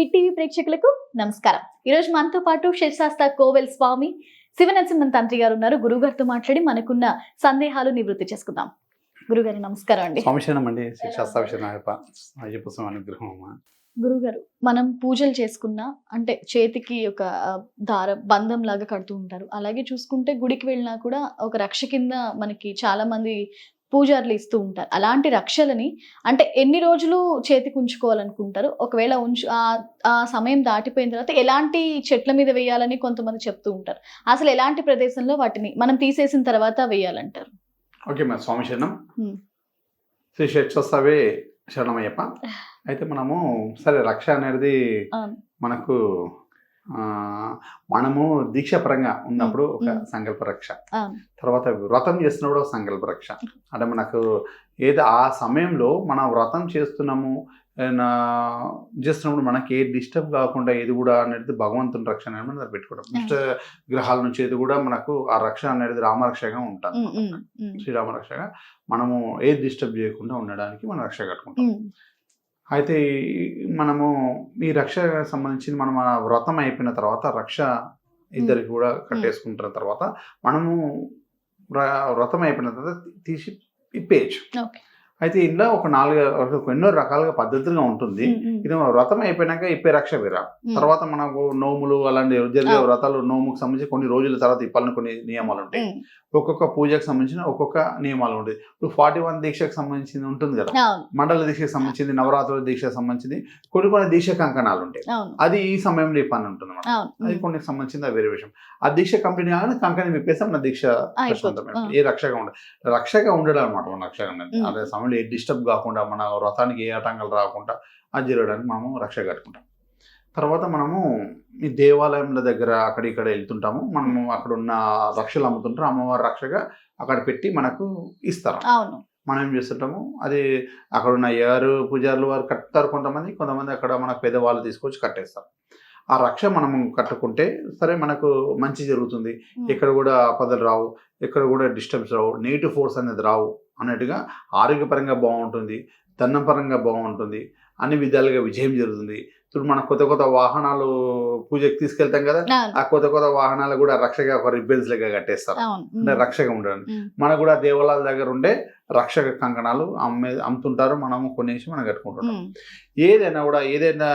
Hit TV ప్రేక్షకులకు నమస్కారం. ఈ రోజు మనతో పాటు శిర్శాస్త కోవెల్ స్వామి శివనరసింహన్ తంత్రి గారు ఉన్నారు. గురువు గారితో మాట్లాడి మనకున్న సందేహాలు నివృత్తి చేసుకుందాం. గురుగారి నమస్కారం అండి. సంశయనం అండి. శాస్త్రవిషయం అయ్యప్ప స్వామి అనుగ్రహం అమ్మ. గురుగారు మనం పూజలు చేసుకున్నా అంటే చేతికి ఒక దార బంధం లాగా కడుతూ ఉంటారు. అలాగే చూసుకుంటే గుడికి వెళ్ళినా కూడా ఒక రక్ష కింద మనకి చాలా మంది పూజారులు ఇస్తూ ఉంటారు. అలాంటి రక్షలని అంటే ఎన్ని రోజులు చేతికి ఉంచుకోవాలనుకుంటారు? ఒకవేళ ఉంచు ఆ- సమయం దాటిపోయిన తర్వాత ఎలాంటి చెట్ల మీద వేయాలని కొంతమంది చెప్తూ ఉంటారు. అసలు ఎలాంటి ప్రదేశంలో వాటిని మనం తీసేసిన తర్వాత వేయాలంటారు? ఓకే మరి స్వామి శరణం. శ్రీ షట్సవే శరణం అయ్యప్ప అయితే మనము సరే రక్ష అనేది. మనకు మనము దీక్షాపరంగా ఉన్నప్పుడు ఒక. సంకల్ప రక్ష. తర్వాత వ్రతం చేస్తున్నప్పుడు ఒక సంకల్ప రక్ష అంటే మనకు ఏదో ఆ సమయంలో మనం వ్రతం చేస్తున్నాము చేస్తున్నప్పుడు మనకి ఏ డిస్టర్బ్ కాకుండా ఇది కూడా అనేది భగవంతుని రక్ష అనేది మనం పెట్టుకోవడం దుష్ట గ్రహాల నుంచి ఇది కూడా మనకు ఆ రక్ష అనేది రామరక్షగా ఉంటుంది ఉమ్, ఉమ్, ఉమ్, శ్రీరామ రక్షగా మనము ఏది డిస్టర్బ్ చేయకుండా ఉండడానికి మనం రక్ష కట్టుకుంటాం. అయితే మనము ఈ రక్ష సంబంధించి మనం ఆ వ్రతం అయిపోయిన తర్వాత రక్ష ఇద్దరికి కూడా కట్టేసుకుంటున్న తర్వాత మనము వ్ర- వ్రతం అయిపోయిన తర్వాత తీసి ఇప్పేయచ్చు. అయితే ఇందులో ఒక నాలుగు ఎన్నో రకాలుగా పద్ధతులుగా ఉంటుంది. ఇది వ్రతం అయిపోయినాక ఇప్పే రక్ష వేరా. తర్వాత మనకు నోములు అలాంటి జరిగే. వ్రతాలు నోముకు సంబంధించి కొన్ని రోజుల తర్వాత ఇప్పాలని కొన్ని నియమాలు ఉంటాయి. ఒక్కొక్క పూజకు సంబంధించిన ఒక్కొక్క నియమాలు ఉంటాయి. ఇప్పుడు ఫార్టీ వన్ దీక్షకు సంబంధించింది ఉంటుంది కదా? మండల దీక్షకు సంబంధించింది నవరాత్రుల దీక్షకు సంబంధించింది కొన్ని కొన్ని దీక్ష కంకణాలు ఉంటాయి. అది ఈ సమయంలో ఈ పని ఉంటుంది అది. కొన్ని సంబంధించింది వేరే విషయం. ఆ దీక్ష కంపెనీ కాగానే కంకణం విప్పేసాం నా దీక్ష. ఏ రక్షగా ఉండదు రక్షగా ఉండడం అనమాట మన రక్షగా. అదే సమయంలో ఏ డిస్టర్బ్ కాకుండా మన వ్రతానికి ఏ ఆటంకాలు రాకుండా అది జరగడానికి మనము రక్ష కట్టుకుంటాం. తర్వాత మనము ఈ దేవాలయంల దగ్గర అక్కడ ఇక్కడ వెళ్తుంటాము. మనము అక్కడ ఉన్న రక్షలు అమ్ముతుంటారు. అమ్మవారి రక్షగా అక్కడ పెట్టి మనకు ఇస్తారు. అవును. మనం ఏం చేస్తుంటాము? అది అక్కడ ఉన్న ఎవరు పూజారులు వారు కట్టుతారు కొంతమంది. కొంతమంది అక్కడ మన పెద్దవాళ్ళు తీసుకొచ్చి కట్టేస్తారు. ఆ రక్ష మనం కట్టుకుంటే సరే మనకు మంచి జరుగుతుంది. ఎక్కడ కూడా ఆపదలు రావు. ఎక్కడ కూడా డిస్టర్బ్స్ రావు. నెగిటివ్ ఫోర్స్ అనేది రావు. అన్నట్టుగా ఆరోగ్యపరంగా బాగుంటుంది ధనపరంగా బాగుంటుంది అన్ని విధాలుగా విజయం జరుగుతుంది. ఇప్పుడు మనం కొత్త కొత్త వాహనాలు పూజకి తీసుకెళ్తాం కదా ఆ. కొత్త కొత్త వాహనాలు కూడా రక్షగా ఒక రిబ్బన్స్ లెక్క కట్టేస్తారు. అంటే రక్షగా ఉమ్, మనకు కూడా దేవాలయాల దగ్గర ఉండే రక్షక కంకణాలు అమ్మే అమ్ముతుంటారు. మనము కొనేసి మనం కట్టుకుంటుంటాం. ఉమ్, ఏదైనా కూడా ఏదైనా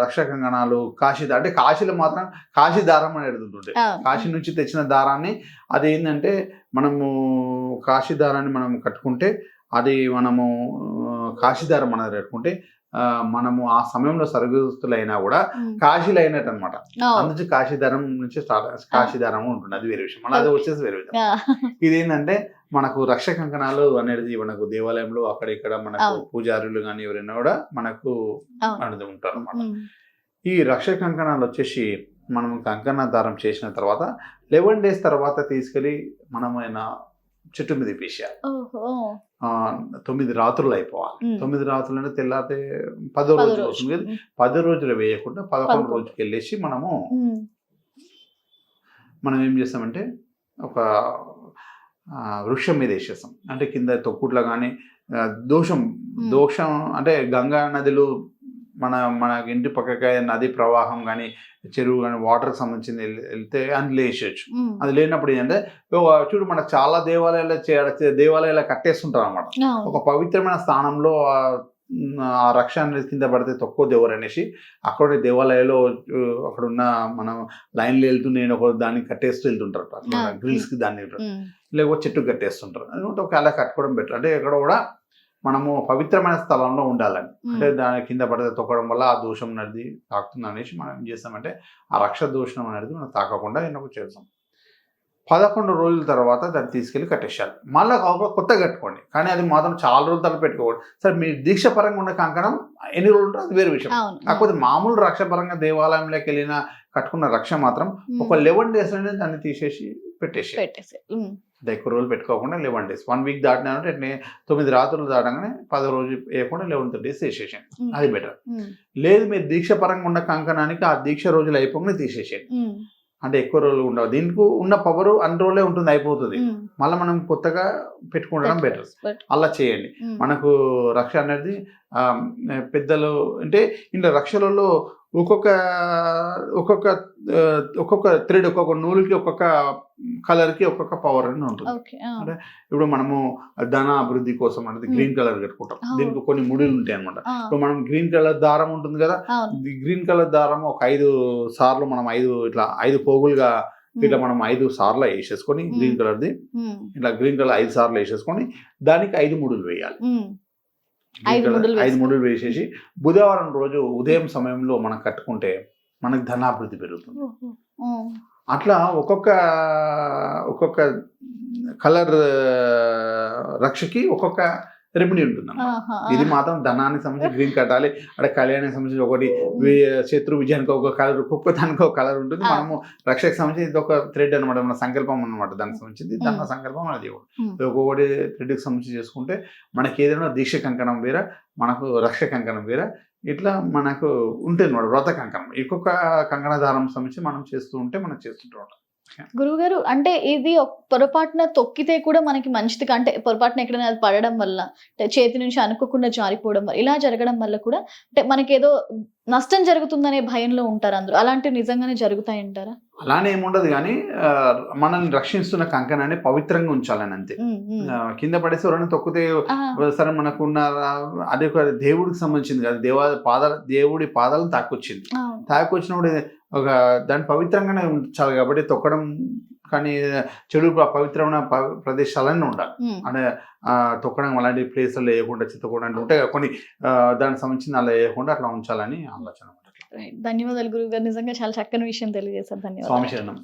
రక్షక కంకణాలు కాశీ అంటే కాశీలో మాత్రం కాశీ దారం అని ఎడుతుంటుండే. కాశీ నుంచి తెచ్చిన దారాన్ని అది ఏంటంటే మనము కాశీ దారాన్ని మనం కట్టుకుంటే అది మనము ఆ, కాశీ దారం అనేది కట్టుకుంటే ఆ, మనము ఆ సమయంలో సర్వస్తులైనా కూడా కాశీలో అయినట్టు అనమాట. అందునుంచి కాశీదారం నుంచి స్టార్ట్ కాశీదారం ఉంటుంది. అది వేరే విషయం. మన అది వచ్చేసి వేరే విషయం. ఆ, ఇది ఏంటంటే మనకు రక్ష కంకణాలు అనేది మనకు దేవాలయంలో అక్కడ ఇక్కడ మనకు. పూజారులు కానీ ఎవరైనా కూడా మనకు. అనేది ఉంటారు అనమాట ఈ రక్ష కంకణాలు వచ్చేసి మనం కంకణ దారం చేసిన తర్వాత లెవెన్ డేస్ తర్వాత తీసుకెళ్ళి మనం ఆయన చెట్టు మీద వేసేయాలి తొమ్మిది రాత్రులు అయిపోవాలి. తొమ్మిది రాత్రులు అంటే తెల్లారితే పదో పది రోజు రోజులు. వస్తుంది కదా పది రోజులు వేయకుండా పదకొండు. రోజుకి వెళ్ళేసి మనము మనం ఏం చేస్తామంటే ఒక వృక్షం మీద వేసేస్తాం అంటే కింద తొక్కుట్లో కానీ దోషం. దోషం అంటే గంగా నదిలో మన మన ఇంటి పక్కకి నది ప్రవాహం కానీ చెరువు కానీ వాటర్కి సంబంధించింది వెళ్- వెళ్తే అందులో వేసేయచ్చు ఉమ్, అది లేనప్పుడు ఏంటంటే చూడు మనకు చాలా దేవాలయాలు చే- దేవాలయాలు కట్టేస్తుంటారు అనమాట. ఒక పవిత్రమైన స్థానంలో ఆ, ఉమ్, ఆ రక్ష అనేది కింద పడితే తక్కువ దేవుడు అనేసి అక్కడ దేవాలయంలో అక్కడ ఉన్న మనం లైన్లో వెళ్తూ నేను ఒక దాన్ని కట్టేస్తూ వెళ్తుంటారు. అట్లా ఆ. గ్రిల్స్కి దాన్ని లేకపోతే చెట్టు కట్టేస్తుంటారు. అందుకంటే ఒక అలా కట్టుకోవడం బెటర్. అంటే ఎక్కడ కూడా మనము పవిత్రమైన స్థలంలో ఉండాలని. అంటే దాని కింద పడితే తొక్కడం వల్ల ఆ దోషం అనేది తాకుతుంది అనేసి మనం ఏం చేస్తామంటే ఆ రక్ష దోషం అనేది మనం తాకకుండా ఎన్నో చేస్తాం. పదకొండు రోజుల తర్వాత దాన్ని తీసుకెళ్ళి కట్టేసేయాలి మళ్ళీ ఒక కొత్త కట్టుకోండి. కానీ అది మాత్రం చాలా రోజులు తల పెట్టుకోకూడదు. సరే మీ దీక్ష పరంగా ఉన్న కంకణం ఎన్ని రోజులు ఉంటుంది అది వేరే విషయం. కాకపోతే మామూలు రక్ష పరంగా దేవాలయంలోకి వెళ్ళిన కట్టుకున్న రక్ష మాత్రం ఒక లెవెన్ డేస్ అనేది దాన్ని తీసేసి పెట్టేసి పెట్టేసి ఉమ్, ఎక్కువ రోజులు పెట్టుకోకుండా లెవెన్ డేస్. వన్ వీక్ దాటినారంటే నే- తొమ్మిది రాత్రులు దాటగానే పది రోజులు వేయకుండా లెవెన్త్ డేస్ వేసేసాను ఉమ్, అది బెటర్. లేదు మీరు దీక్ష పరంగా ఉన్న కంకణానికి ఆ దీక్ష రోజులు అయిపోగానే తీసేసేయండి. ఉమ్, అంటే ఎక్కువ రోజులు ఉండవు. దీనికి ఉన్న పవర్ అన్ని రోజులే ఉంటుంది అయిపోతుంది. మళ్ళీ మనం కొత్తగా పెట్టుకోవడం బెటర్ బట్- అలా చేయండి. మనకు రక్ష అనేది పెద్దలు అంటే ఇంట్లో రక్షలలో ఒక్కొక్క ఒక్కొక్క ఒక్కొక్క థ్రెడ్ ఒక్కొక్క నూలుకి ఒక్కొక్క కలర్కి ఒక్కొక్క పవర్ అని ఉంటుంది. అంటే ఇప్పుడు మనము ధన అభివృద్ధి కోసం అనేది గ్రీన్ కలర్ కట్టుకుంటాం. దీనికి కొన్ని ముడులు ఉంటాయి అనమాట ఇప్పుడు మనం గ్రీన్ కలర్ దారం ఉంటుంది కదా గ్రీన్ కలర్ దారం ఒక ఐదు సార్లు మనం ఐదు ఇట్లా ఐదు పోగులుగా ఇట్లా మనం ఐదు సార్లు వేసేసుకొని. గ్రీన్ కలర్ది ఇట్లా గ్రీన్ కలర్ ఐదు సార్లు వేసేసుకొని దానికి ఐదు ముడులు వేయాలి. ఐదు ముడులు వేసేసి బుధవారం రోజు ఉదయం సమయంలో మనం కట్టుకుంటే మనకి ధనాభివృద్ధి పెరుగుతుంది. అట్లా ఒక్కొక్క ఒక్కొక్క కలర్ రక్షకి ఒక్కొక్క రెమెడీ ఉంటుంది ఇది మాత్రం ధనానికి సంబంధించి గ్రీన్ కట్టాలి. అక్కడ కళ్యాణానికి సంబంధించి ఒకటి శత్రు విజయానికి ఒక కలర్ ఒక్కొక్క దానికి ఒక కలర్ ఉంటుంది. మనము రక్షకు సంబంధించి ఇది ఒక థ్రెడ్ అనమాట మన సంకల్పం అనమాట దానికి సంబంధించింది. ధన. సంకల్పం మన దేవుడు ఉమ్. ఒక్కొక్కటి థ్రెడ్కి సంబంధించి చేసుకుంటే మనకి ఏదైనా దీక్ష కంకణం వేరే మనకు రక్ష కంకణం వేరే ఇట్లా మనకు ఉంటుంది అనమాట వ్రత కంకణం. ఇంకొక కంకణ దారం సంబంధించి మనం చేస్తూ ఉంటే మనం చేస్తుంటూ ఉంటాం గురువుగారు అంటే ఇది పొరపాటున తొక్కితే కూడా మనకి మంచిది అంటే పొరపాటున ఎక్కడైనా అది పడడం వల్ల చేతి నుంచి అనుకోకుండా జారిపోవడం వల్ల ఇలా జరగడం వల్ల కూడా అంటే మనకి ఏదో నష్టం జరుగుతుందనే భయంలో ఉంటారు అందరూ. అలాంటివి నిజంగానే జరుగుతాయంటారా? అలానే ఏముండదు కానీ మనల్ని రక్షిస్తున్న కంకణాన్ని పవిత్రంగా ఉంచాలని అంతే. కింద పడేసి ఎవరైనా తొక్కితే సరే మనకున్న అది ఒక దేవుడికి సంబంధించింది కదా దేవా పాదాల దేవుడి పాదాలను తాకొచ్చింది. తాకొచ్చినప్పుడు ఒక దాన్ని పవిత్రంగానే ఉంచాలి కాబట్టి తొక్కడం కానీ చెడు పవిత్రమైన ప్రదేశాలన్నీ ఉండాలి. అంటే తొక్కడం అలాంటి ప్లేస్లో వేయకుండా చిత్తకుండా అంటే ఉంటాయి కొన్ని దానికి సంబంధించిన అలా వేయకుండా అట్లా ఉంచాలని ఆలోచన. ధన్యవాదాలు గురువు గారు. నిజంగా చాలా చక్కని విషయం తెలియజేశారు. ధన్యవాదాలు. స్వామి శరణం.